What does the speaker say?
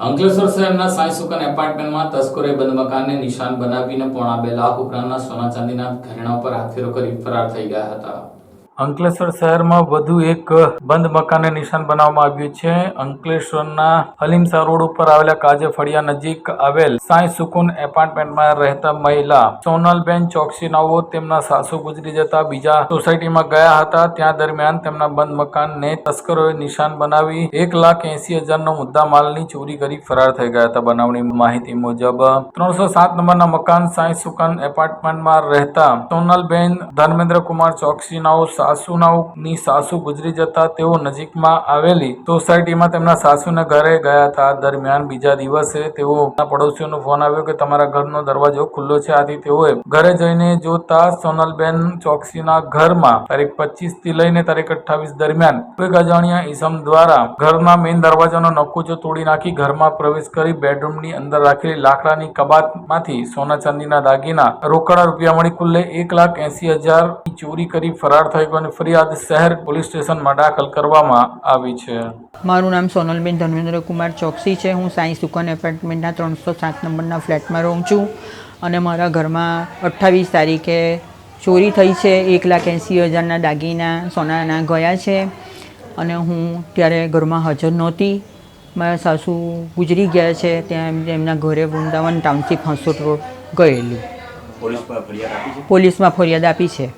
અંકલેશ્વર શહેરના સાંઈ સુકન એપાર્ટમેન્ટમાં તસ્કરોએ બંધ મકાનને નિશાન બનાવીને પોણા બે લાખ ઉપરાંતના સોના ચાંદીના ઘરેણા પર હાથફેરો કરી ફરાર થઈ ગયા હતા. અંકલેશ્વર શહેરમાં વધુ એક બંધ મકાનને નિશાન બનાવવામાં આવ્યું છે. અંકલેશ્વરના હલીમસા રોડ ઉપર આવેલા કાજે ફળિયા નજીક આવેલ સાંઈ સુકુન એપાર્ટમેન્ટમાં રહેતા મહિલા સોનલબેન ચોકસીનાઓ તેમના સાસુ ગુજરી જતા બીજા સોસાયટીમાં ગયા હતા. ત્યાં દરમિયાન તેમના બંધ મકાનને તસ્કરોએ નિશાન બનાવી એક લાખ એસી હજારનો મુદ્દા માલની ચોરી કરી ફરાર થઈ ગયા હતા. બનાવની માહિતી મુજબ ત્રણસો સાત નંબરના મકાન સાંઈ સુકન એપાર્ટમેન્ટમાં રહેતા સોનલબેન ધર્મેન્દ્ર કુમાર ચોકસીનાઓ સાસુનાઓની સાસુ ગુજરી જતા તેઓ નજીકમાં આવેલી સોસાયટીમાં તેમના સાસુના ઘરે ગયા હતા. દરમિયાન બીજા દિવસે તેઓ પડોશીઓનો ફોન આવ્યો કે તમારા ઘરનો દરવાજો ખુલ્લો છે. આથી તેઓએ ઘરે જઈને જોતા સોનલબેન ચોકસીના ઘરમાં તારીખ પચીસથી લઈને તારીખ અઠ્ઠાવીસ દરમિયાન એક અજાણ્યા ઈસમ દ્વારા ઘરના મેઇન દરવાજાનો નકુચો તોડી નાખી ઘરમાં પ્રવેશ કરી બેડરૂમની અંદર રાખેલી લાકડાની કબાટમાંથી સોના ચાંદીના દાગીના રોકડા રૂપિયા મળી કુલ્લે એક લાખ એસી હજાર ચોરી કરી ફરાર થઈ ગયો. અને ફરિયાદ શહેર પોલીસ સ્ટેશનમાં દાખલ કરવામાં આવી છે. મારું નામ સોનલબેન ધર્મેન્દ્ર કુમાર ચોકસી છે. હું સાંઈ સુકન એપાર્ટમેન્ટના ત્રણસો સાત નંબરના ફ્લેટમાં રહું છું અને મારા ઘરમાં અઠ્ઠાવીસ તારીખે ચોરી થઈ છે. એક લાખ એંસી હજારના દાગીના સોનાના ગયા છે અને હું ત્યારે ઘરમાં હાજર નહોતી. મારા સાસુ ગુજરી ગયા છે. ત્યાં એમના ઘરે વૃંદાવન ટાઉનશીપ હંસોટ રોડ ગયેલી. પોલીસમાં ફરિયાદ આપી છે? પોલીસમાં ફરિયાદ આપી છે.